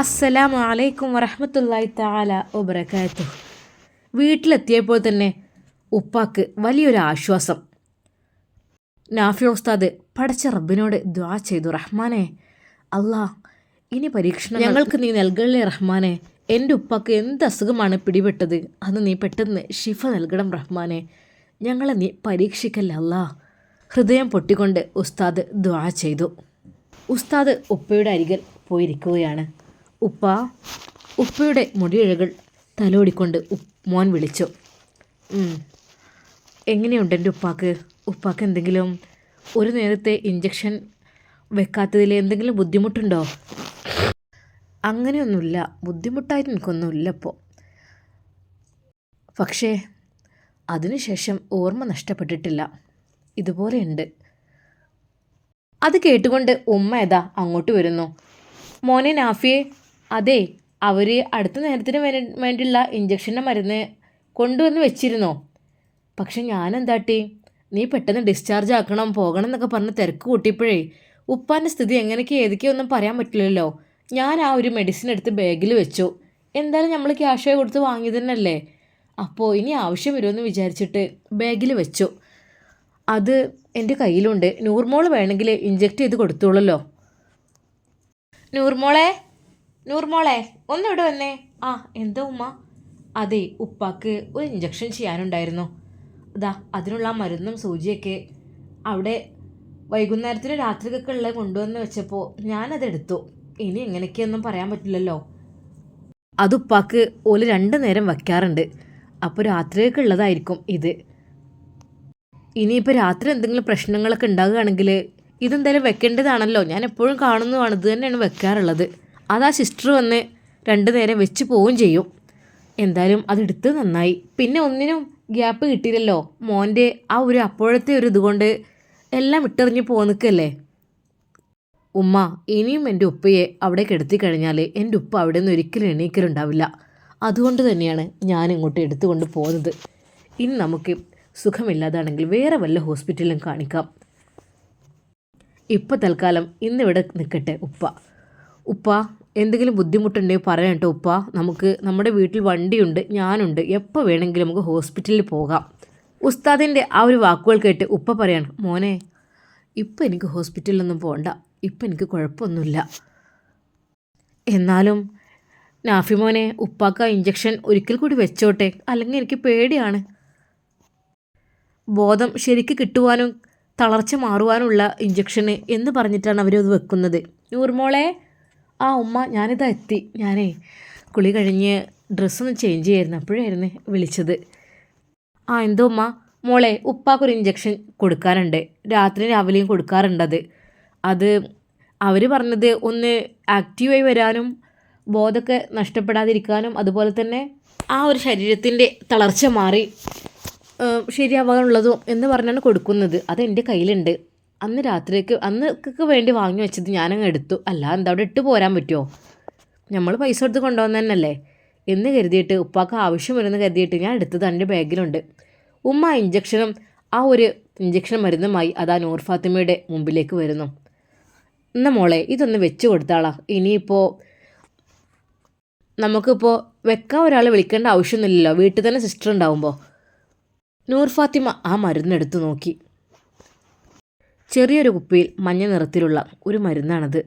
അസ്സലാമു അലൈക്കും വറഹമത്തല്ലായി താല ഒബ്രക്കാത്തു വീട്ടിലെത്തിയപ്പോൾ തന്നെ ഉപ്പാക്ക് വലിയൊരു ആശ്വാസം. നാഫി ഉസ്താദ് പഠിച്ച റബ്ബിനോട് ദ്വാ ചെയ്തു. റഹ്മാനെ അല്ലാ ഇനി പരീക്ഷണം ഞങ്ങൾക്ക് നീ നൽകണേ റഹ്മാനെ? എന്റെ ഉപ്പാക്ക് എന്ത് അസുഖമാണ് പിടിപെട്ടത്? അത് നീ പെട്ടെന്ന് ഷിഫ നൽകണം റഹ്മാനെ. ഞങ്ങളെ നീ പരീക്ഷിക്കല്ല അല്ലാ ഹൃദയം പൊട്ടിക്കൊണ്ട് ഉസ്താദ് ദ്വാ ചെയ്തു. ഉസ്താദ് ഉപ്പയുടെ അരികിൽ പോയിരിക്കുകയാണ്. ഉപ്പ ഉപ്പയുടെ മുടിയിഴകൾ തലോടിക്കൊണ്ട് മോൻ വിളിച്ചു. "ഉം. എങ്ങനെയുണ്ട് എന്റെ ഉപ്പാക്ക്? ഉപ്പാക്ക് എന്തെങ്കിലും ഒരു നേരത്തെ ഇഞ്ചക്ഷൻ വെക്കാത്തതിൽ എന്തെങ്കിലും ബുദ്ധിമുട്ടുണ്ടോ? അങ്ങനെയൊന്നുമില്ല. ബുദ്ധിമുട്ടായിട്ട് എനിക്കൊന്നുമില്ല ഇപ്പോൾ പക്ഷേ അതിനുശേഷം ഓർമ്മ നഷ്ടപ്പെട്ടിട്ടില്ല. ഇതുപോലെയുണ്ട് അത് കേട്ടുകൊണ്ട് ഉമ്മ ഏതാ അങ്ങോട്ട് വരുന്നു. മോനെ നാഫിയെ അതെ അവർ അടുത്ത നേരത്തിന് വേണ്ടി വേണ്ടിയുള്ള ഇഞ്ചക്ഷന്റെ മരുന്ന് കൊണ്ടുവന്ന് വെച്ചിരുന്നോ? പക്ഷെ ഞാൻ എന്താട്ടി നീ പെട്ടെന്ന് ഡിസ്ചാർജ് ആക്കണം പോകണം എന്നൊക്കെ പറഞ്ഞ് തിരക്ക് കൂട്ടിയപ്പോഴേ ഉപ്പാന്റെ സ്ഥിതി എങ്ങനെയൊക്കെ ഏതൊക്കെയൊന്നും പറയാൻ പറ്റില്ലല്ലോ. ഞാൻ ആ ഒരു മെഡിസിൻ എടുത്ത് ബാഗിൽ വെച്ചു. എന്തായാലും നമ്മൾ ക്യാഷ് കൊടുത്ത് വാങ്ങി തന്നെയല്ലേ? അപ്പോൾ ഇനി ആവശ്യം വരുമെന്ന് വിചാരിച്ചിട്ട് ബാഗിൽ വെച്ചു. അത് എന്റെ കയ്യിലുണ്ട്. നൂർമോൾ വേണമെങ്കിൽ ഇഞ്ചക്ട് ചെയ്ത് കൊടുത്തോളല്ലോ നൂർമോളെ? നൂർമോളെ ഒന്നിവിടെ വന്നേ. ആ എന്താ ഉമ്മ? അതെ ഉപ്പാക്ക് ഒരു ഇഞ്ചക്ഷൻ ചെയ്യാനുണ്ടായിരുന്നു. അതാ അതിനുള്ള മരുന്നും സൂചിയൊക്കെ. അവിടെ വൈകുന്നേരത്തിന് രാത്രിക്കൊക്കെ ഉള്ളത് കൊണ്ടുവന്ന് വെച്ചപ്പോൾ ഞാനതെടുത്തു. ഇനി എങ്ങനെയൊക്കെയൊന്നും പറയാൻ പറ്റില്ലല്ലോ. അതുപ്പാക്ക് ഓൽ രണ്ട് നേരം വയ്ക്കാറുണ്ട്. അപ്പോൾ രാത്രിയൊക്കെ ഉള്ളതായിരിക്കും ഇത്. ഇനിയിപ്പോൾ രാത്രി എന്തെങ്കിലും പ്രശ്നങ്ങളൊക്കെ ഉണ്ടാകുകയാണെങ്കിൽ ഇതെന്തായാലും വെക്കേണ്ടതാണല്ലോ. ഞാൻ എപ്പോഴും കാണുന്നതാണ് ഇത് തന്നെയാണ് വെക്കാറുള്ളത്. അതാ സിസ്റ്റർ വന്ന് രണ്ട് നേരം വെച്ച് പോവുകയും ചെയ്യും. എന്തായാലും അതെടുത്ത് നന്നായി. പിന്നെ ഒന്നിനും ഗ്യാപ്പ് കിട്ടിയില്ലല്ലോ. മോന്റെ ആ ഒരു അപ്പോഴത്തെ ഒരു ഇതുകൊണ്ട് എല്ലാം ഇട്ടെറിഞ്ഞ് പോന്നിക്കല്ലേ ഉമ്മ ഇനിയും എന്റെ ഉപ്പയെ അവിടെ കിടത്തി കഴിഞ്ഞാൽ എന്റെ ഉപ്പ അവിടെ നിന്ന് ഒരിക്കലും എണീക്കലുണ്ടാവില്ല. അതുകൊണ്ട് തന്നെയാണ് ഞാൻ ഇങ്ങോട്ട് എടുത്തുകൊണ്ട് പോകുന്നത്. ഇനി നമുക്ക് സുഖമില്ലാതാണെങ്കിൽ വേറെ വല്ല ഹോസ്പിറ്റലിലും കാണിക്കാം. ഇപ്പം തൽക്കാലം ഇന്നിവിടെ നിൽക്കട്ടെ ഉപ്പ. ഉപ്പ എന്തെങ്കിലും ബുദ്ധിമുട്ടുണ്ടെങ്കിൽ പറയാം കേട്ടോ ഉപ്പ. നമുക്ക് നമ്മുടെ വീട്ടിൽ വണ്ടിയുണ്ട് ഞാനുണ്ട്. എപ്പോൾ വേണമെങ്കിലും നമുക്ക് ഹോസ്പിറ്റലിൽ പോകാം. ഉസ്താദിന്റെ ആ ഒരു വാക്കുകൾ കേട്ട് ഉപ്പ പറയാണ് മോനെ ഇപ്പം എനിക്ക് ഹോസ്പിറ്റലിലൊന്നും പോകണ്ട ഇപ്പം എനിക്ക് കുഴപ്പമൊന്നുമില്ല. എന്നാലും നാഫി മോനെ ഉപ്പാക്ക ഇഞ്ചക്ഷൻ ഒരിക്കൽ കൂടി വെച്ചോട്ടെ. അല്ലെങ്കിൽ എനിക്ക് പേടിയാണ്. ബോധം ശരിക്ക് കിട്ടുവാനും തളർച്ച മാറുവാനുള്ള ഇഞ്ചക്ഷന് എന്ന് പറഞ്ഞിട്ടാണ് അവരത് വെക്കുന്നത്. നൂർമോളെ ആ ഉമ്മ ഞാനിതാ എത്തി. ഞാനേ കുളി കഴിഞ്ഞ് ഡ്രസ്സൊന്ന് ചേഞ്ച് ചെയ്യായിരുന്നു. അപ്പോഴായിരുന്നു വിളിച്ചത്. ആ എന്തോ ഉമ്മ? മോളെ ഉപ്പാക്കൊരു ഇഞ്ചക്ഷൻ കൊടുക്കാറുണ്ട് രാത്രി രാവിലെയും കൊടുക്കാറുണ്ടത് അത്. അവർ പറഞ്ഞത് ഒന്ന് ആക്റ്റീവായി വരാനും ബോധമൊക്കെ നഷ്ടപ്പെടാതിരിക്കാനും അതുപോലെ തന്നെ ആ ഒരു ശരീരത്തിന്റെ തളർച്ച മാറി ശരിയാവാനുള്ളതും എന്ന് പറഞ്ഞാണ് കൊടുക്കുന്നത്. അത് എന്റെ കയ്യിലുണ്ട്. അന്ന് രാത്രിക്ക് അന്നക്ക് വേണ്ടി വാങ്ങി വെച്ചത് ഞാനങ്ങ് എടുത്തു. അല്ല എന്താ അവിടെ ഇട്ട് പോരാൻ പറ്റുമോ നമ്മൾ പൈസ കൊടുത്ത് കൊണ്ടുവന്ന തന്നെയല്ലേ? എന്ന് കരുതിയിട്ട് ഉപ്പാക്ക് ആവശ്യം വരുമെന്ന് കരുതിയിട്ട് ഞാൻ എടുത്തത് എന്റെ ബാഗിലുണ്ട്. ഉമ്മ ഇഞ്ചക്ഷനും ആ ഒരു ഇഞ്ചക്ഷൻ മരുന്നുമായി അതാ നൂർ ഫാത്തിമയുടെ മുമ്പിലേക്ക് വരുന്നു. എന്നാ മോളെ ഇതൊന്ന് വെച്ച് കൊടുത്താളാ. ഇനിയിപ്പോൾ നമുക്കിപ്പോൾ വെക്കാൻ ഒരാളെ വിളിക്കേണ്ട ആവശ്യമൊന്നുമില്ലല്ലോ. വീട്ടിൽ തന്നെ സിസ്റ്റർ ഉണ്ടാവുമ്പോൾ നൂർ ഫാത്തിമ ആ മരുന്നെടുത്ത് നോക്കി. ചെറിയൊരു കുപ്പിയിൽ മഞ്ഞ നിറത്തിലുള്ള ഒരു മരുന്നാണത്.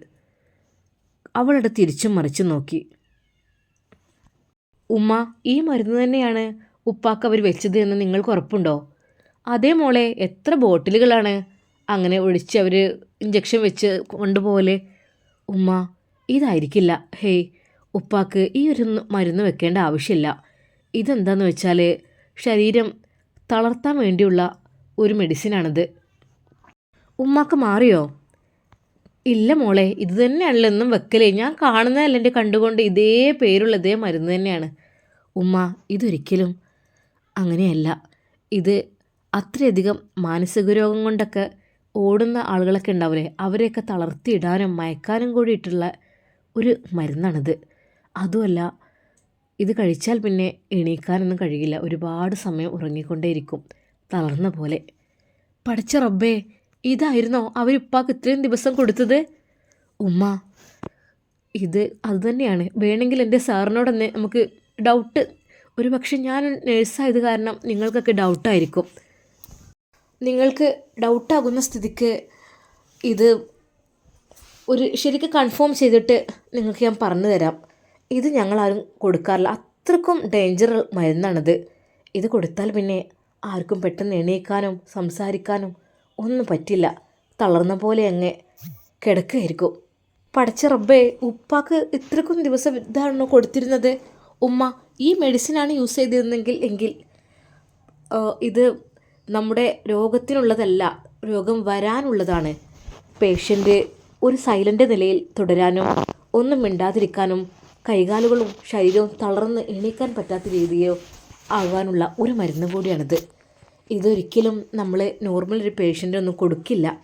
അവളുടെ തിരിച്ചും മറിച്ചും നോക്കി. ഉമ്മ ഈ മരുന്ന് തന്നെയാണ് ഉപ്പാക്ക് അവർ വെച്ചത് എന്ന് നിങ്ങൾക്ക് ഉറപ്പുണ്ടോ? അതേ മോളെ എത്ര ബോട്ടിലുകളാണ് അങ്ങനെ ഒഴിച്ച് അവർ ഇഞ്ചക്ഷൻ വെച്ച് കൊണ്ടുപോലെ ഉമ്മ ഇതായിരിക്കില്ല. ഹേയ് ഉപ്പാക്ക് ഈ ഒരു മരുന്ന് വെക്കേണ്ട ആവശ്യമില്ല. ഇതെന്താന്ന് വെച്ചാൽ ശരീരം തളർത്താൻ വേണ്ടിയുള്ള ഒരു മെഡിസിനാണിത് ഉമ്മാക്ക് മാറിയോ? ഇല്ല മോളെ ഇത് തന്നെയാണല്ലോ എന്നും വെക്കലേ. ഞാൻ കാണുന്നതല്ല എന്റെ കണ്ടുകൊണ്ട് ഇതേ പേരുള്ള ഇതേ മരുന്ന് തന്നെയാണ്. ഉമ്മ ഇതൊരിക്കലും അങ്ങനെയല്ല. ഇത് അത്രയധികം മാനസിക രോഗം കൊണ്ടൊക്കെ ഓടുന്ന ആളുകളൊക്കെ ഉണ്ടാവില്ലേ? അവരെയൊക്കെ തളർത്തിയിടാനും മയക്കാനും കൂടിയിട്ടുള്ള ഒരു മരുന്നാണിത്. അതുമല്ല ഇത് കഴിച്ചാൽ പിന്നെ എണീക്കാനൊന്നും കഴിയില്ല. ഒരുപാട് സമയം ഉറങ്ങിക്കൊണ്ടേയിരിക്കും തളർന്ന പോലെ. പഠിച്ച റബ്ബേ ഇതായിരുന്നോ അവരിപ്പാക്ക് ഇത്രയും ദിവസം കൊടുത്തത്? ഉമ്മ ഇത് അതുതന്നെയാണ് വേണമെങ്കിൽ എന്റെ സാറിനോടൊന്ന് നമുക്ക് ഡൗട്ട് ഒരു പക്ഷെ ഞാൻ നേഴ്സായത് കാരണം നിങ്ങൾക്കൊക്കെ ഡൗട്ടായിരിക്കും നിങ്ങൾക്ക് ഡൗട്ടാകുന്ന സ്ഥിതിക്ക് ഇത് ഒരു ശരിക്കും കൺഫേം ചെയ്തിട്ട് നിങ്ങൾക്ക് ഞാൻ പറഞ്ഞു തരാം. ഇത് ഞങ്ങളാരും കൊടുക്കാറില്ല. അത്രക്കും ഡേഞ്ചർ മരുന്നാണിത്. ഇത് കൊടുത്താൽ പിന്നെ ആർക്കും പെട്ടെന്ന് എണീക്കാനും സംസാരിക്കാനും ഒന്നും പറ്റില്ല. തളർന്ന പോലെ അങ്ങ് കിടക്കുകയായിരിക്കും പടച്ച റബ്ബേ ഉപ്പാക്ക് ഇത്രക്കും ദിവസം ഇതാണോ കൊടുത്തിരുന്നത്. ഉമ്മ ഈ മെഡിസിനാണ് യൂസ് ചെയ്തിരുന്നെങ്കിൽ എങ്കിൽ ഇത് നമ്മുടെ രോഗത്തിനുള്ളതല്ല രോഗം വരാനുള്ളതാണ്. പേഷ്യന്റ് ഒരു സൈലന്റ് നിലയിൽ തുടരാനും ഒന്നും മിണ്ടാതിരിക്കാനും കൈകാലുകളും ശരീരവും തളർന്ന് എണീക്കാൻ പറ്റാത്ത രീതിയോ ആകാനുള്ള ഒരു മരുന്ന് കൂടിയാണിത്. ഇതൊരിക്കലും നമ്മൾ നോർമൽ ഒരു പേഷ്യന്റൊന്നും കൊടുക്കില്ല.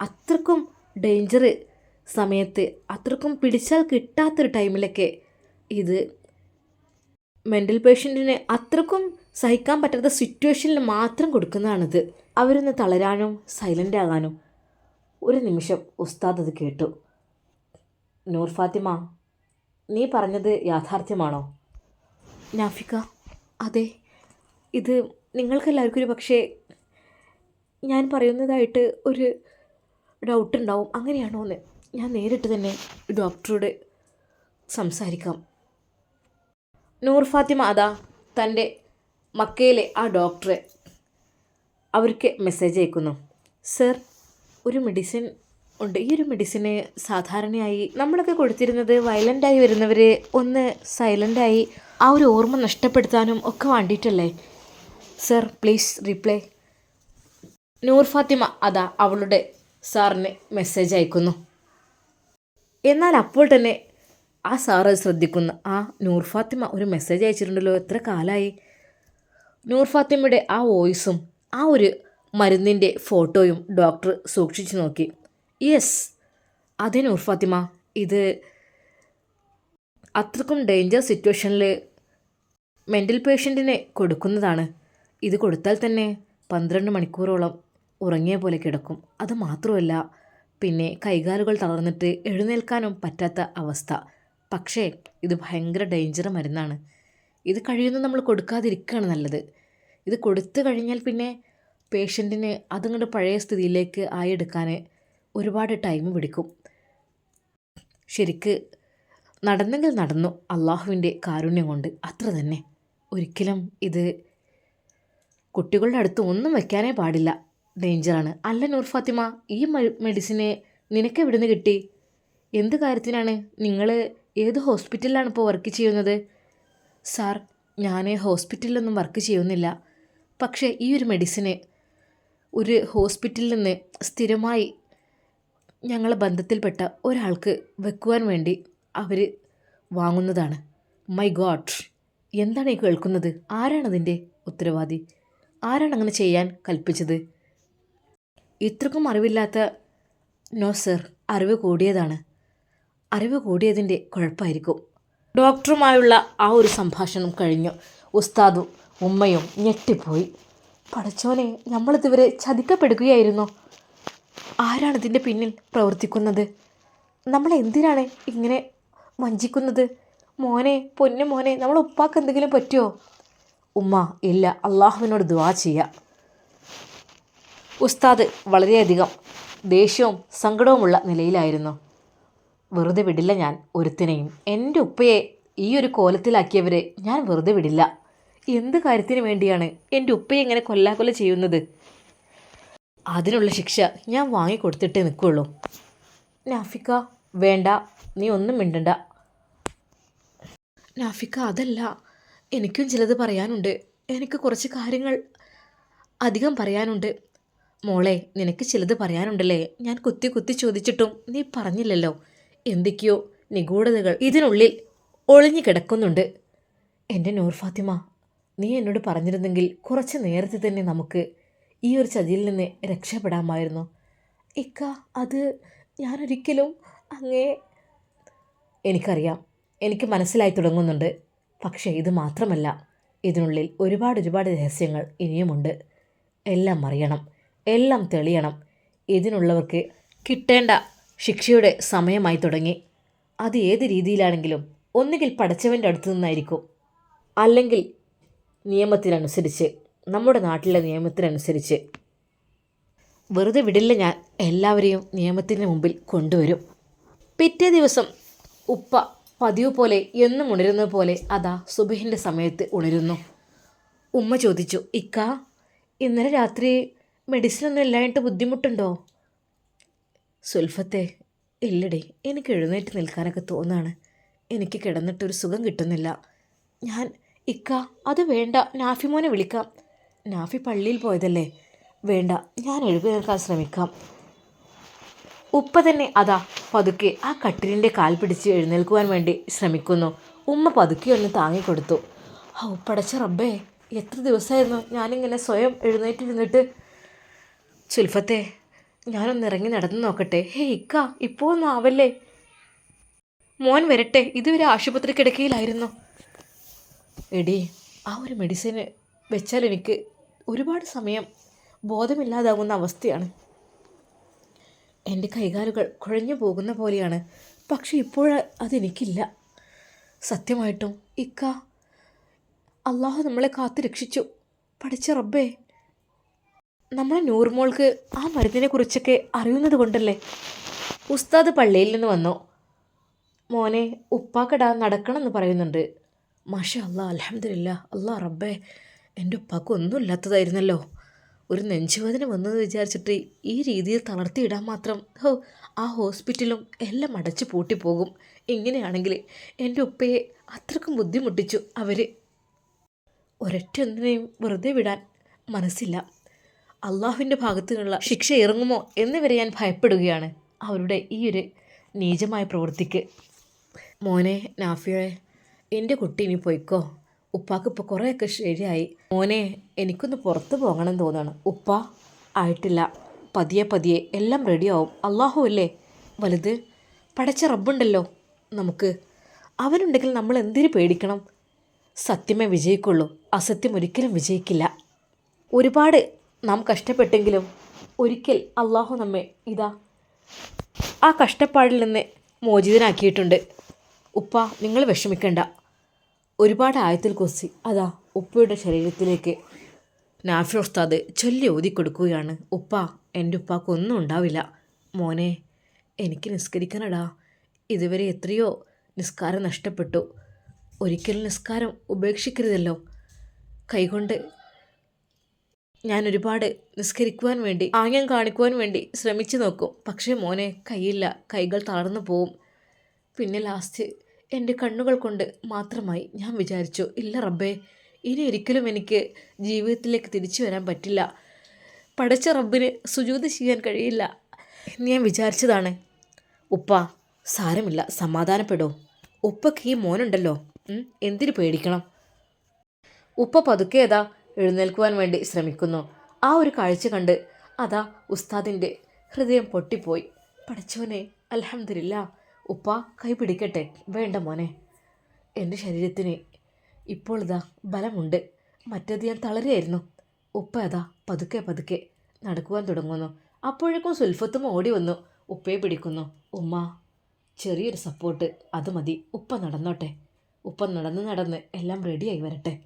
അത്രക്കും ഡേഞ്ചർ സമയത്ത് അത്രക്കും പിടിച്ചാൽ കിട്ടാത്തൊരു ടൈമിലൊക്കെ ഇത് മെന്റൽ പേഷ്യന്റിന് അത്രക്കും സഹിക്കാൻ പറ്റാത്ത സിറ്റുവേഷനിൽ മാത്രം കൊടുക്കുന്നതാണിത്. അവരൊന്ന് തളരാനും സൈലന്റ് ആകാനും ഒരു നിമിഷം ഉസ്താദ് അത് കേട്ടു. നൂർ ഫാത്തിമ നീ പറഞ്ഞത് യാഥാർത്ഥ്യമാണോ? നാഫിക അതെ. ഇത് നിങ്ങൾക്കെല്ലാവർക്കും ഒരു പക്ഷേ ഞാൻ പറയുന്നതായിട്ട് ഒരു ഡൗട്ട് ഉണ്ടാവും അങ്ങനെയാണോ എന്ന് ഞാൻ നേരിട്ട് തന്നെ ഡോക്ടറോട് സംസാരിക്കാം. നൂർ ഫാത്തിമ അതാ തന്റെ മക്കയിലെ ആ ഡോക്ടറെ അവർക്ക് മെസ്സേജ് അയക്കുന്നു. സർ ഒരു മെഡിസിൻ ഉണ്ട്. ഈ ഒരു മെഡിസിന് സാധാരണയായി നമ്മളൊക്കെ കൊടുത്തിരുന്നത് വയലന്റായി വരുന്നവർ ഒന്ന് സൈലന്റായി ആ ഒരു ഓർമ്മ നഷ്ടപ്പെടുത്താനും ഒക്കെ വേണ്ടിയിട്ടല്ലേ? Sir please reply. Noor Fathima അതാ അവളുടെ സാറിന് മെസ്സേജ് അയക്കുന്നു. എന്നാൽ അപ്പോൾ തന്നെ ആ സാറ് ശ്രദ്ധിക്കുന്നു. ആ നൂർ ഫാത്തിമ ഒരു മെസ്സേജ് അയച്ചിട്ടുണ്ടല്ലോ എത്ര കാലമായി നൂർ ഫാത്തിമയുടെ ആ വോയിസും ആ ഒരു മരുന്നിന്റെ ഫോട്ടോയും ഡോക്ടർ സൂക്ഷിച്ചു നോക്കി. യെസ് അതെ നൂർ ഫാത്തിമ ഇത് അത്രക്കും ഡേഞ്ചർ സിറ്റുവേഷനിൽ മെന്റൽ പേഷ്യന്റിനെ കൊടുക്കുന്നതാണ്. ഇത് കൊടുത്താൽ തന്നെ പന്ത്രണ്ട് മണിക്കൂറോളം ഉറങ്ങിയ പോലെ കിടക്കും. അത് മാത്രമല്ല പിന്നെ കൈകാലുകൾ തളർന്നിട്ട് എഴുന്നേൽക്കാനും പറ്റാത്ത അവസ്ഥ. പക്ഷേ ഇത് ഭയങ്കര ഡേഞ്ചർ മരുന്നാണ്. ഇത് കഴിയുന്നത് നമ്മൾ കൊടുക്കാതിരിക്കുകയാണ് നല്ലത്. ഇത് കൊടുത്തു കഴിഞ്ഞാൽ പിന്നെ പേഷ്യന്റിന് അതുകൊണ്ട് പഴയ സ്ഥിതിയിലേക്ക് ആയെടുക്കാൻ ഒരുപാട് ടൈം പിടിക്കും. ശരിക്ക് നടന്നെങ്കിൽ നടന്നു അള്ളാഹുവിന്റെ കാരുണ്യം കൊണ്ട്. അത്ര തന്നെ. ഒരിക്കലും ഇത് കുട്ടികളുടെ അടുത്ത് ഒന്നും വെക്കാനേ പാടില്ല. ഡേഞ്ചറാണ് അല്ല നൂർ ഫാത്തിമ ഈ മെഡിസിനെ നിനക്ക് എവിടുന്ന് കിട്ടി? എന്ത് കാര്യത്തിനാണ് നിങ്ങൾ ഏത് ഹോസ്പിറ്റലിലാണ് ഇപ്പോൾ വർക്ക് ചെയ്യുന്നത്? സാർ ഞാൻ ഹോസ്പിറ്റലിലൊന്നും വർക്ക് ചെയ്യുന്നില്ല. പക്ഷേ ഈ ഒരു മെഡിസിന് ഒരു ഹോസ്പിറ്റലിൽ നിന്ന് സ്ഥിരമായി ഞങ്ങളെ ബന്ധത്തിൽപ്പെട്ട ഒരാൾക്ക് വെക്കുവാൻ വേണ്ടി അവർ വാങ്ങുന്നതാണ്. മൈ ഗോഡ് എന്താണ് ഈ കേൾക്കുന്നത്? ആരാണതിന്റെ ഉത്തരവാദി? ആരാണ് അങ്ങനെ ചെയ്യാൻ കൽപ്പിച്ചത്? ഇത്രക്കും അറിവില്ലാത്ത നോ സർ അറിവ് കൂടിയതാണ്. അറിവ് കൂടിയതിന്റെ കുഴപ്പമായിരിക്കും. ഡോക്ടറുമായുള്ള ആ ഒരു സംഭാഷണം കഴിഞ്ഞു. ഉസ്താദും ഉമ്മയും ഞെട്ടിപ്പോയി. പഠിച്ചോനെ നമ്മളിതുവരെ ചതിക്കപ്പെടുകയായിരുന്നു? ആരാണ് ഇതിന്റെ പിന്നിൽ പ്രവർത്തിക്കുന്നത്? നമ്മൾ എന്തിനാണ് ഇങ്ങനെ വഞ്ചിക്കുന്നത്? മോനെ പൊന്നു മോനെ നമ്മൾ ഉപ്പാക്ക് എന്തെങ്കിലും പറ്റുമോ ഉമ്മ ഇല്ല അള്ളാഹുവിനോട് ദുവാ ചെയ്യാം. ഉസ്താദ് വളരെയധികം ദേഷ്യവും സങ്കടവുമുള്ള നിലയിലായിരുന്നു. വെറുതെ വിടില്ല ഞാൻ ഒരുത്തിനെയും. എന്റെ ഉപ്പയെ ഈ ഒരു കോലത്തിലാക്കിയവരെ ഞാൻ വെറുതെ വിടില്ല. എന്ത് കാര്യത്തിന് വേണ്ടിയാണ് എന്റെ ഉപ്പയെ ഇങ്ങനെ കൊല്ലാക്കൊല ചെയ്യുന്നത്? അതിനുള്ള ശിക്ഷ ഞാൻ വാങ്ങിക്കൊടുത്തിട്ടേ നിൽക്കുള്ളൂ. നാഫിക്ക വേണ്ട നീ ഒന്നും മിണ്ടണ്ട. നാഫിക്ക അതല്ല. എനിക്കും ചിലത് പറയാനുണ്ട്. എനിക്ക് കുറച്ച് കാര്യങ്ങൾ അധികം പറയാനുണ്ട്. മോളെ നിനക്ക് ചിലത് പറയാനുണ്ടല്ലേ? ഞാൻ കുത്തി കുത്തി ചോദിച്ചിട്ടും നീ പറഞ്ഞില്ലല്ലോ. എന്തൊക്കെയോ നിഗൂഢതകൾ ഇതിനുള്ളിൽ ഒളിഞ്ഞു കിടക്കുന്നുണ്ട്. എന്റെ നൂർ ഫാത്തിമ നീ എന്നോട് പറഞ്ഞിരുന്നെങ്കിൽ കുറച്ച് നേരത്തെ തന്നെ നമുക്ക് ഈ ഒരു ചതിയിൽ നിന്ന് രക്ഷപ്പെടാമായിരുന്നു. ഇക്ക അത് ഞാനൊരിക്കലും അങ്ങേ എനിക്കറിയാം. എനിക്ക് മനസ്സിലായി തുടങ്ങുന്നുണ്ട്. പക്ഷേ ഇത് മാത്രമല്ല ഇതിനുള്ളിൽ ഒരുപാട് ഒരുപാട് രഹസ്യങ്ങൾ ഇനിയുമുണ്ട്. എല്ലാം അറിയണം എല്ലാം തെളിയണം. ഇതിനുള്ളവർക്ക് കിട്ടേണ്ട ശിക്ഷയുടെ സമയമായി തുടങ്ങി. അത് ഏത് രീതിയിലാണെങ്കിലും ഒന്നുകിൽ പടച്ചവന്റെ അടുത്ത് നിന്നായിരിക്കും. അല്ലെങ്കിൽ നിയമത്തിനനുസരിച്ച് നമ്മുടെ നാട്ടിലെ നിയമത്തിനനുസരിച്ച്. വെറുതെ വിടില്ല ഞാൻ എല്ലാവരെയും നിയമത്തിന് മുമ്പിൽ കൊണ്ടുവരും. പിറ്റേ ദിവസം ഉപ്പ പതിവ് പോലെ എന്നും ഉണരുന്നത് പോലെ അതാ സുബഹിന്റെ സമയത്ത് ഉണരുന്നു. ഉമ്മ ചോദിച്ചു ഇക്ക ഇന്നലെ രാത്രി മെഡിസിൻ ഒന്നും ഇല്ലായിട്ട് ബുദ്ധിമുട്ടുണ്ടോ? സുൽഫത്തെ ഇല്ലടി എനിക്ക് എഴുന്നേറ്റ് നിൽക്കാനൊക്കെ തോന്നാണ്. എനിക്ക് കിടന്നിട്ടൊരു സുഖം കിട്ടുന്നില്ല. ഞാൻ ഇക്ക അത് വേണ്ട നാഫി മോനെ വിളിക്കാം. നാഫി പള്ളിയിൽ പോയതല്ലേ. വേണ്ട ഞാൻ എഴുന്നേൽക്കാൻ ശ്രമിക്കാം. ഉപ്പ തന്നെ അതാ പതുക്കെ ആ കട്ടിലിന്റെ കാൽ പിടിച്ച് എഴുന്നേൽക്കുവാൻ വേണ്ടി ശ്രമിക്കുന്നു. ഉമ്മ പതുക്കെ ഒന്ന് താങ്ങിക്കൊടുത്തു ആ ഉപ്പടച്ച റബ്ബേ എത്ര ദിവസമായിരുന്നു ഞാനിങ്ങനെ സ്വയം എഴുന്നേറ്റിരുന്നിട്ട്? സുൽഫത്തെ ഞാനൊന്ന് ഇറങ്ങി നടന്നു നോക്കട്ടെ. ഹേ ഇക്ക ഇപ്പോൾ ഒന്നും ആവല്ലേ? മോൻ വരട്ടെ ഇതുവരെ ആശുപത്രി കിടക്കയിലായിരുന്നു. എടി ആ ഒരു മെഡിസിന് വെച്ചാൽ എനിക്ക് ഒരുപാട് സമയം ബോധമില്ലാതാകുന്ന അവസ്ഥയാണ്. എന്റെ കൈകാലുകൾ കുഴഞ്ഞു പോകുന്ന പോലെയാണ്. പക്ഷെ ഇപ്പോൾ അതെനിക്കില്ല. സത്യമായിട്ടും ഇക്ക അള്ളാഹു നമ്മളെ കാത്തു രക്ഷിച്ചു. പഠിച്ച റബ്ബേ നമ്മളെ നൂർമോൾക്ക് ആ മരുന്നിനെ കുറിച്ചൊക്കെ അറിയുന്നത് കൊണ്ടല്ലേ? ഉസ്താദ് പള്ളിയിൽ നിന്ന് വന്നു? മോനെ ഉപ്പാക്കട നടക്കണം എന്ന് പറയുന്നുണ്ട്. മാഷ അള്ളാഹ് അലഹമില്ല അല്ലാ റബ്ബേ എന്റെ ഉപ്പാക്ക് ഒന്നും ഇല്ലാത്തതായിരുന്നല്ലോ ഒരു നെഞ്ചുവേദന വന്നത് വിചാരിച്ചിട്ട് ഈ രീതിയിൽ തളർത്തിയിടാൻ മാത്രം ഹോ ആ ഹോസ്പിറ്റലും എല്ലാം അടച്ചു പൂട്ടിപ്പോകും ഇങ്ങനെയാണെങ്കിൽ എന്റെ ഉപ്പയെ അത്രക്കും ബുദ്ധിമുട്ടിച്ചു അവർ ഒരൊറ്റ ഒന്നിനെയും വെറുതെ വിടാൻ മനസ്സില്ല. അള്ളാഹുവിന്റെ ഭാഗത്തു നിന്നുള്ള ശിക്ഷ ഇറങ്ങുമോ എന്നിവരെ ഞാൻ ഭയപ്പെടുകയാണ് അവരുടെ ഈ ഒരു നീചമായ പ്രവൃത്തിക്ക്. മോനെ നാഫിയെ എന്റെ കുട്ടി ഇനി പോയിക്കോ. ഉപ്പാക്ക് ഇപ്പോൾ കുറേയൊക്കെ ശരിയായി. മോനെ എനിക്കൊന്ന് പുറത്ത് പോകണം തോന്നുകയാണ് ഉപ്പ ആയിട്ടില്ല. പതിയെ പതിയെ എല്ലാം റെഡിയാവും അള്ളാഹു അല്ലേ? വലുത് പടച്ച റബ്ബുണ്ടല്ലോ നമുക്ക്. അവനുണ്ടെങ്കിൽ നമ്മൾ എന്തിനു പേടിക്കണം? സത്യമേ വിജയിക്കുള്ളൂ. അസത്യം ഒരിക്കലും വിജയിക്കില്ല. ഒരുപാട് നാം കഷ്ടപ്പെട്ടെങ്കിലും ഒരിക്കൽ അള്ളാഹു നമ്മെ ഇതാ ആ കഷ്ടപ്പാടിൽ നിന്ന് മോചിതനാക്കിയിട്ടുണ്ട്. ഉപ്പ നിങ്ങൾ വിഷമിക്കണ്ട. ഒരുപാട് ആയത്തിൽ കൊസി. അതാ ഉപ്പയുടെ ശരീരത്തിലേക്ക്. നാഫി ഉസ്താദ് ചൊല്ലി ഓതിക്കൊടുക്കുകയാണ് ഉപ്പ എന്റെ ഉപ്പാക്കൊന്നും ഉണ്ടാവില്ല. മോനെ എനിക്ക് നിസ്കരിക്കാനടാ. ഇതുവരെ എത്രയോ നിസ്കാരം നഷ്ടപ്പെട്ടു. ഒരിക്കലും നിസ്കാരം ഉപേക്ഷിക്കരുതല്ലോ. കൈകൊണ്ട് ഞാൻ ഒരുപാട് നിസ്കരിക്കുവാൻ വേണ്ടി ആംഗ്യം കാണിക്കുവാൻ വേണ്ടി ശ്രമിച്ചു നോക്കും. പക്ഷേ മോനെ കൈയില്ല കൈകൾ തളർന്നു പോവും. പിന്നെ ലാസ്റ്റ് എന്റെ കണ്ണുകൾ കൊണ്ട് മാത്രമായി ഞാൻ വിചാരിച്ചു ഇല്ല റബ്ബേ ഇനി ഒരിക്കലും എനിക്ക് ജീവിതത്തിലേക്ക് തിരിച്ചു വരാൻ പറ്റില്ല. പഠിച്ച റബ്ബിന് സുജൂത് ചെയ്യാൻ കഴിയില്ല എന്ന് ഞാൻ വിചാരിച്ചതാണ്. ഉപ്പ സാരമില്ല സമാധാനപ്പെടോ. ഉപ്പക്ക് ഈ മോനുണ്ടല്ലോ എന്തിനു പേടിക്കണം? ഉപ്പ പതുക്കെ അതാ എഴുന്നേൽക്കുവാൻ വേണ്ടി ശ്രമിക്കുന്നു. ആ ഒരു കാഴ്ച കണ്ട് അതാ ഉസ്താദിന്റെ ഹൃദയം പൊട്ടിപ്പോയി. പഠിച്ചവനെ അലഹമില്ല ഉപ്പ കൈ പിടിക്കട്ടെ. വേണ്ട മോനെ. എന്റെ ശരീരത്തിന് ഇപ്പോൾ ഇതാ ബലമുണ്ട്. മറ്റേത് ഞാൻ തളരെയായിരുന്നു ഉപ്പ അതാ പതുക്കെ പതുക്കെ നടക്കുവാൻ തുടങ്ങുന്നു. അപ്പോഴേക്കും സുൽഫത്തും ഓടി വന്നു. ഉപ്പയെ പിടിക്കുന്നു. ഉമ്മ ചെറിയൊരു സപ്പോർട്ട് അത് മതി. ഉപ്പ നടന്നോട്ടെ. ഉപ്പ നടന്ന് നടന്ന് എല്ലാം റെഡിയായി വരട്ടെ.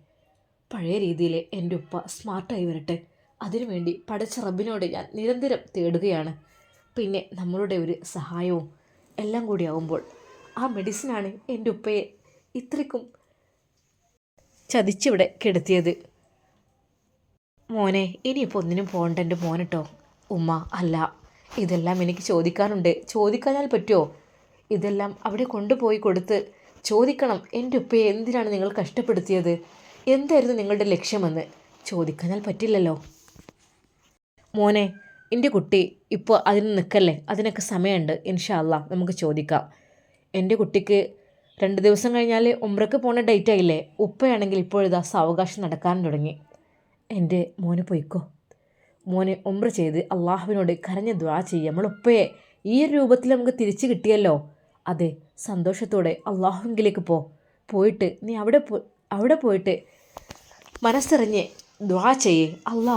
പഴയ രീതിയിൽ എന്റെ ഉപ്പ സ്മാർട്ടായി വരട്ടെ. അതിനുവേണ്ടി പഠിച്ച റബ്ബിനോട് ഞാൻ നിരന്തരം തേടുകയാണ്. പിന്നെ നമ്മളുടെ ഒരു സഹായവും എല്ലാം കൂടി ആവുമ്പോൾ ആ മെഡിസിനാണ് എന്റെ ഉപ്പയെ ഇത്രയ്ക്കും ചതിച്ചിവിടെ കിടത്തിയത്. മോനെ ഇനിയിപ്പോൾ ഒന്നിനും പോകണ്ട എന്റെ മോനട്ടോ. ഉമ്മ അല്ല ഇതെല്ലാം എനിക്ക് ചോദിക്കാനുണ്ട്. ചോദിക്കാനാൽ പറ്റുമോ ഇതെല്ലാം അവിടെ കൊണ്ടുപോയി കൊടുത്ത് ചോദിക്കണം എന്റെ ഉപ്പയെ എന്തിനാണ് നിങ്ങൾ കഷ്ടപ്പെടുത്തിയത്? എന്തായിരുന്നു നിങ്ങളുടെ ലക്ഷ്യമെന്ന് ചോദിക്കാനാൽ പറ്റില്ലല്ലോ. മോനെ എന്റെ കുട്ടി ഇപ്പോൾ അതിന് നിൽക്കല്ലേ അതിനൊക്കെ സമയമുണ്ട്. ഇൻഷാ അല്ലാ നമുക്ക് ചോദിക്കാം. എന്റെ കുട്ടിക്ക് രണ്ട് ദിവസം കഴിഞ്ഞാൽ ഉമ്രക്ക് പോണ ഡേറ്റ് ആയില്ലേ? ഉപ്പയാണെങ്കിൽ ഇപ്പോഴിതാ സാവകാശം നടക്കാൻ തുടങ്ങി. എന്റെ മോന് പോയിക്കോ. മോനെ ഉമ്ര ചെയ്ത് അള്ളാഹുവിനോട് കരഞ്ഞ് ദ്വാ ചെയ്യുക നമ്മൾ ഉപ്പയെ ഈ ഒരു രൂപത്തിൽ നമുക്ക് തിരിച്ചു കിട്ടിയല്ലോ. അതെ സന്തോഷത്തോടെ അള്ളാഹുവിലേക്ക് പോ. പോയിട്ട് നീ അവിടെ പോ അവിടെ പോയിട്ട് മനസ്സറിഞ്ഞ് ദ്വാ ചെയ്യേ. അല്ലാ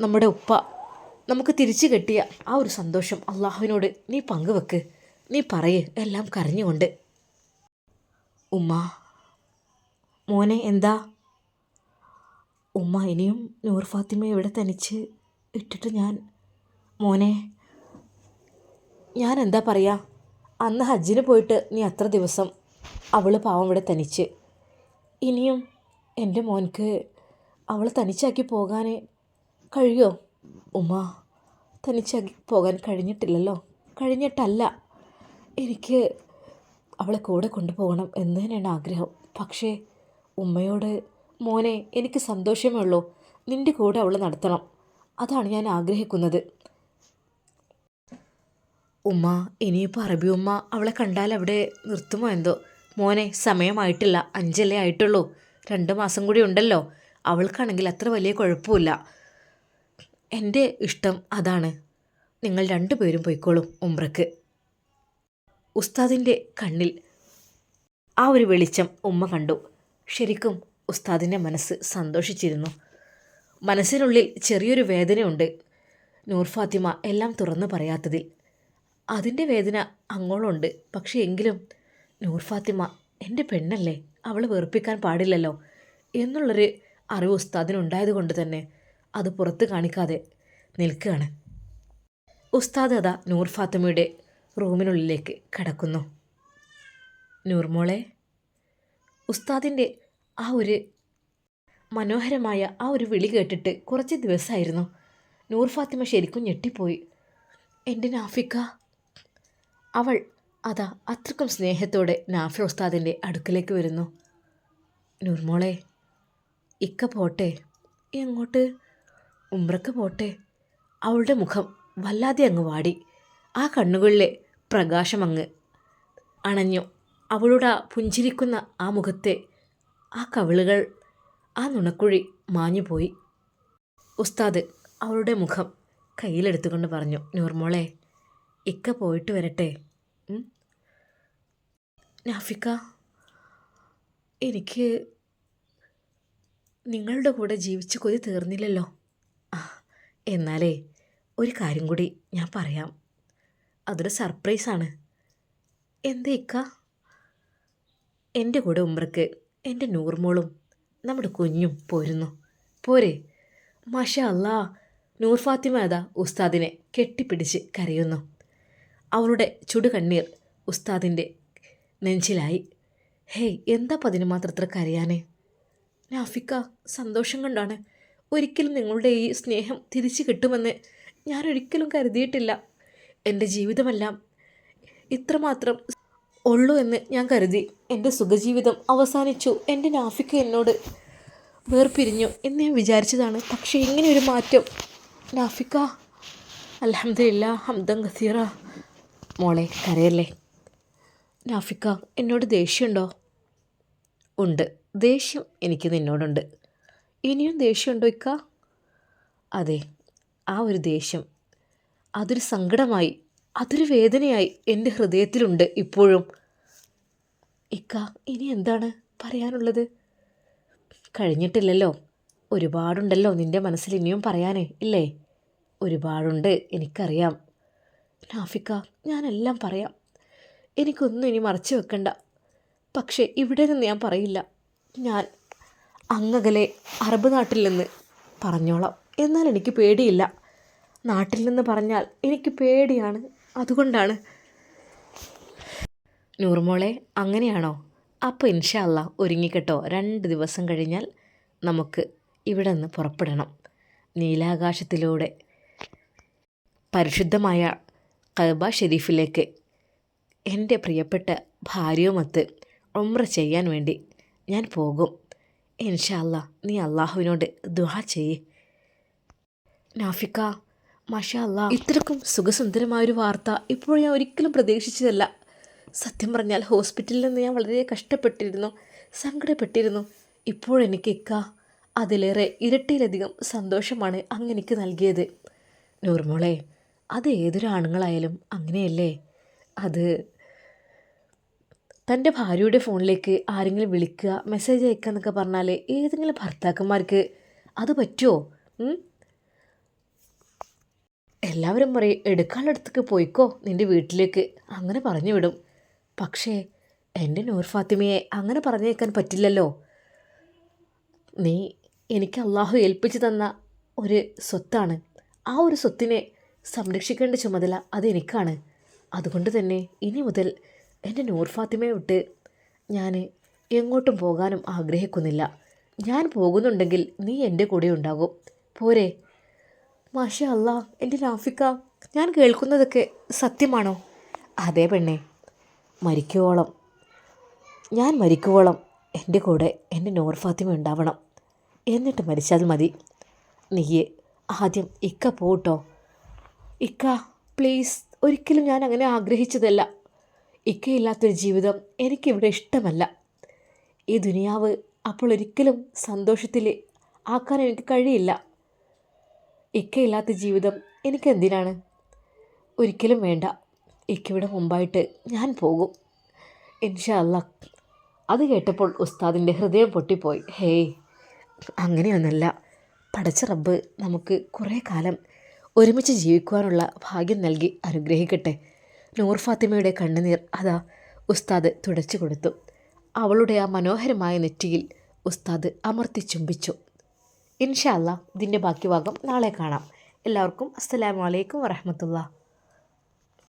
നമ്മുടെ ഉപ്പ നമുക്ക് തിരിച്ചു കിട്ടിയ ആ ഒരു സന്തോഷം അള്ളാഹുവിനോട് നീ പങ്കുവെക്ക്. നീ പറയ് എല്ലാം കരഞ്ഞുകൊണ്ട്. ഉമ്മ മോനെ എന്താ? ഉമ്മ ഇനിയും നൂർ ഫാത്തിമ ഇവിടെ തനിച്ച് ഇട്ടിട്ട് ഞാൻ മോനെ ഞാൻ എന്താ പറയുക അന്ന് ഹജ്ജിന് പോയിട്ട് നീ അത്ര ദിവസം അവൾ പാവം ഇവിടെ തനിച്ച്. ഇനിയും എന്റെ മോൻക്ക് അവൾ തനിച്ചാക്കി പോകാൻ കഴിയോ? ഉമ്മ തനിച്ച് പോകാൻ കഴിഞ്ഞിട്ടില്ലല്ലോ. കഴിഞ്ഞിട്ടല്ല. എനിക്ക് അവളെ കൂടെ കൊണ്ടുപോകണം എന്ന് തന്നെയാണ് ആഗ്രഹം. പക്ഷേ ഉമ്മയോട് മോനെ എനിക്ക് സന്തോഷമേ ഉള്ളൂ. നിന്റെ കൂടെ അവൾ നടത്തണം. അതാണ് ഞാൻ ആഗ്രഹിക്കുന്നത്. ഉമ്മ ഇനിയിപ്പോൾ അറബി ഉമ്മ അവളെ കണ്ടാൽ അവിടെ നിർത്തുമോ എന്തോ? മോനെ സമയമായിട്ടില്ല. അഞ്ചല്ലേ ആയിട്ടുള്ളൂ. രണ്ട് മാസം കൂടി ഉണ്ടല്ലോ. അവൾക്കാണെങ്കിൽ അത്ര വലിയ കുഴപ്പമില്ല. എന്റെ ഇഷ്ടം അതാണ്. നിങ്ങൾ രണ്ടുപേരും പോയിക്കോളും ഉമ്രക്ക്. ഉസ്താദിന്റെ കണ്ണിൽ ആ ഒരു വെളിച്ചം ഉമ്മ കണ്ടു. ശരിക്കും ഉസ്താദിന്റെ മനസ്സ് സന്തോഷിച്ചിരുന്നു. മനസ്സിനുള്ളിൽ ചെറിയൊരു വേദനയുണ്ട്. നൂർ ഫാത്തിമ എല്ലാം തുറന്നു പറയാത്തതിൽ. അതിന്റെ വേദന അങ്ങോളുണ്ട്. പക്ഷേ എങ്കിലും നൂർ ഫാത്തിമ എന്റെ പെണ്ണല്ലേ? അവൾ വെറുപ്പിക്കാൻ പാടില്ലല്ലോ? എന്നുള്ളൊരു അറിവ് ഉസ്താദിനുണ്ടായത് കൊണ്ട് തന്നെ അത് പുറത്ത് കാണിക്കാതെ നിൽക്കുകയാണ്. ഉസ്താദ് അതാ നൂർ ഫാത്തിമയുടെ റൂമിനുള്ളിലേക്ക് കടക്കുന്നു. നൂർമോളെ ഉസ്താദിന്റെ ആ ഒരു മനോഹരമായ ആ ഒരു വിളി കേട്ടിട്ട് കുറച്ച് ദിവസമായിരുന്നു. നൂർ ഫാത്തിമ ശരിക്കും ഞെട്ടിപ്പോയി. എന്റെ നാഫിക്ക. അവൾ അതാ അത്രക്കും സ്നേഹത്തോടെ നാഫി ഉസ്താദിന്റെ അടുക്കലേക്ക് വരുന്നു. നൂർമോളെ ഇക്ക പോട്ടെ. എങ്ങോട്ട്? ഉമ്രക്ക് പോട്ടെ. അവളുടെ മുഖം വല്ലാതെ അങ്ങ് വാടി. ആ കണ്ണുകളിലെ പ്രകാശം അങ്ങ് അണഞ്ഞു. അവളുടെ പുഞ്ചിരിക്കുന്ന ആ മുഖത്തെ ആ കവിളുകൾ ആ നുണക്കുഴി മാഞ്ഞുപോയി ഉസ്താദ് അവളുടെ മുഖം കയ്യിലെടുത്തുകൊണ്ട് പറഞ്ഞു നൂർമോളെ ഇക്ക പോയിട്ട് വരട്ടെ? നാഫിക്ക എനിക്ക് നിങ്ങളുടെ കൂടെ ജീവിച്ച് കൊതി തീർന്നില്ലല്ലോ. എന്നാലേ ഒരു കാര്യം കൂടി ഞാൻ പറയാം. അതൊരു സർപ്രൈസാണ് എന്താ ഇക്ക? എന്റെ കൂടെ ഉമ്രക്ക് എന്റെ നൂർമോളും നമ്മുടെ കുഞ്ഞും പോരുന്നു. പോരെ. മാഷ അല്ലാ നൂർ ഫാത്തിമ ഉസ്താദിനെ കെട്ടിപ്പിടിച്ച് കരയുന്നു. അവളുടെ ചുടുകണ്ണീർ ഉസ്താദിന്റെ നെഞ്ചിലായി. ഹേയ് എന്താ പതിന് മാത്രത്ര കരയാനേ? നാഫിക്ക സന്തോഷം കൊണ്ടാണ് ഒരിക്കലും നിങ്ങളുടെ ഈ സ്നേഹം തിരിച്ചു കിട്ടുമെന്ന് ഞാൻ ഒരിക്കലും കരുതിയിട്ടില്ല. എന്റെ ജീവിതമെല്ലാം ഇത്രമാത്രം ഉള്ളൂ എന്ന് ഞാൻ കരുതി. എന്റെ സുഖജീവിതം അവസാനിച്ചു. എന്റെ നാഫിക്ക എന്നോട് വേർപിരിഞ്ഞു എന്ന് ഞാൻ വിചാരിച്ചതാണ്. പക്ഷേ ഇങ്ങനെ ഒരു മാറ്റം. നാഫിക്ക അലഹമില്ല ഹംദം ഖസീറ മോളെ കരയല്ലേ? നാഫിക്ക എന്നോട് ദേഷ്യമുണ്ടോ? ഉണ്ട്. ദേഷ്യം എനിക്ക് നിന്നോടുണ്ട്. ഇനിയും ദേഷ്യമുണ്ടോ ഇക്ക? അതെ ആ ഒരു ദേഷ്യം. അതൊരു സങ്കടമായി അതൊരു വേദനയായി എന്റെ ഹൃദയത്തിലുണ്ട് ഇപ്പോഴും. ഇക്ക ഇനി എന്താണ് പറയാനുള്ളത്? കഴിഞ്ഞിട്ടില്ലല്ലോ. ഒരുപാടുണ്ടല്ലോ നിന്റെ മനസ്സിൽ ഇനിയും പറയാനേ ഇല്ലേ? ഒരുപാടുണ്ട് എനിക്കറിയാം. നാഫിക്ക ഞാനെല്ലാം പറയാം. എനിക്കൊന്നും ഇനി മറച്ചു വെക്കണ്ട. പക്ഷേ ഇവിടെ നിന്ന് ഞാൻ പറയില്ല. ഞാൻ അങ്ങകലെ അറബ് നാട്ടിൽ നിന്ന് പറഞ്ഞോളാം. എന്നാൽ എനിക്ക് പേടിയില്ല. നാട്ടിൽ നിന്ന് പറഞ്ഞാൽ എനിക്ക് പേടിയാണ്. അതുകൊണ്ടാണ്. നൂർമോളെ അങ്ങനെയാണോ? അപ്പോൾ ഇൻഷല്ല ഒരുങ്ങിക്കെട്ടോ. രണ്ട് ദിവസം കഴിഞ്ഞാൽ നമുക്ക് ഇവിടെ നിന്ന് പുറപ്പെടണം. നീലാകാശത്തിലൂടെ പരിശുദ്ധമായ കഅബ ഷെരീഫിലേക്ക് എന്റെ പ്രിയപ്പെട്ട ഭാര്യയുമൊത്ത് ഉംറ ചെയ്യാൻ വേണ്ടി ഞാൻ പോകും. ഇൻഷാല്ല നീ അള്ളാഹുവിനോട് ദുആ ചെയ്യേ. നാഫിക്ക മാഷാ അല്ലാ ഇത്രക്കും സുഖസുന്ദരമായൊരു വാർത്ത ഇപ്പോൾ ഞാൻ ഒരിക്കലും പ്രതീക്ഷിച്ചതല്ല. സത്യം പറഞ്ഞാൽ ഹോസ്പിറ്റലിൽ നിന്ന് ഞാൻ വളരെ കഷ്ടപ്പെട്ടിരുന്നു സങ്കടപ്പെട്ടിരുന്നു. ഇപ്പോഴെനിക്ക് ഇക്ക അതിലേറെ ഇരട്ടിയിലധികം സന്തോഷമാണ് അങ്ങനെക്ക് നൽകിയത്. നൂർമോളെ അത് ഏതൊരു ആണുങ്ങളായാലും അങ്ങനെയല്ലേ? അത് തന്റെ ഭാര്യയുടെ ഫോണിലേക്ക് ആരെങ്കിലും വിളിക്കുക മെസ്സേജ് അയക്കുക എന്നൊക്കെ പറഞ്ഞാൽ ഏതെങ്കിലും ഭർത്താക്കന്മാർക്ക് അത് പറ്റുമോ? എല്ലാവരും പറയും എടുക്കാനുള്ളടത്തേക്ക് പോയിക്കോ നിന്റെ വീട്ടിലേക്ക്. അങ്ങനെ പറഞ്ഞു വിടും. പക്ഷേ എന്റെ നൂർ ഫാത്തിമയെ അങ്ങനെ പറഞ്ഞേക്കാൻ പറ്റില്ലല്ലോ. നീ എനിക്ക് അള്ളാഹു ഏൽപ്പിച്ചു തന്ന ഒരു സ്വത്താണ്. ആ ഒരു സ്വത്തിനെ സംരക്ഷിക്കേണ്ട ചുമതല അതെനിക്കാണ് അതുകൊണ്ട് തന്നെ ഇനി മുതൽ എന്റെ നൂർ ഫാത്തിമയെ വിട്ട് ഞാൻ എങ്ങോട്ടും പോകാനും ആഗ്രഹിക്കുന്നില്ല. ഞാൻ പോകുന്നുണ്ടെങ്കിൽ നീ എന്റെ കൂടെ ഉണ്ടാകും. പോരെ. മാഷ അല്ല എന്റെ നാഫിക്ക ഞാൻ കേൾക്കുന്നതൊക്കെ സത്യമാണോ? അതെ പെണ്ണേ മരിക്കുവോളം. ഞാൻ മരിക്കുവോളം എന്റെ കൂടെ എന്റെ നൂർ ഫാത്തിമ ഉണ്ടാവണം. എന്നിട്ട് മരിച്ചാൽ മതി. നീയെ ആദ്യം ഇക്ക പോട്ടോ. ഇക്ക പ്ലീസ് ഒരിക്കലും ഞാൻ അങ്ങനെ ആഗ്രഹിച്ചതല്ല. ഇക്കയില്ലാത്തൊരു ജീവിതം എനിക്കിവിടെ ഇഷ്ടമല്ല. ഈ ദുനിയാവ് അപ്പോൾ ഒരിക്കലും സന്തോഷത്തിൽ ആക്കാൻ എനിക്ക് കഴിയില്ല. ഇക്കയില്ലാത്ത ജീവിതം എനിക്കെന്തിനാണ്? ഒരിക്കലും വേണ്ട. ഇക്കയുടെ മുമ്പായിട്ട് ഞാൻ പോകും. ഇൻഷാ അല്ല അത് കേട്ടപ്പോൾ ഉസ്താദിന്റെ ഹൃദയം പൊട്ടിപ്പോയി. ഹേയ് അങ്ങനെയൊന്നല്ല. പടച്ച റബ്ബ് നമുക്ക് കുറേ കാലം ഒരുമിച്ച് ജീവിക്കുവാനുള്ള ഭാഗ്യം നൽകി അനുഗ്രഹിക്കട്ടെ. നൂർ ഫാത്തിമയുടെ കണ്ണുനീർ അതാ ഉസ്താദ് തുടച്ചു കൊടുത്തു. അവളുടെ ആ മനോഹരമായ നെറ്റിയിൽ ഉസ്താദ് അമർത്തി ചുംബിച്ചു. ഇൻഷാ അല്ലാ ഇതിന്റെ ബാക്കി ഭാഗം നാളെ കാണാം. എല്ലാവർക്കും അസ്സലാമു അലൈക്കും വറഹമത്തുള്ള.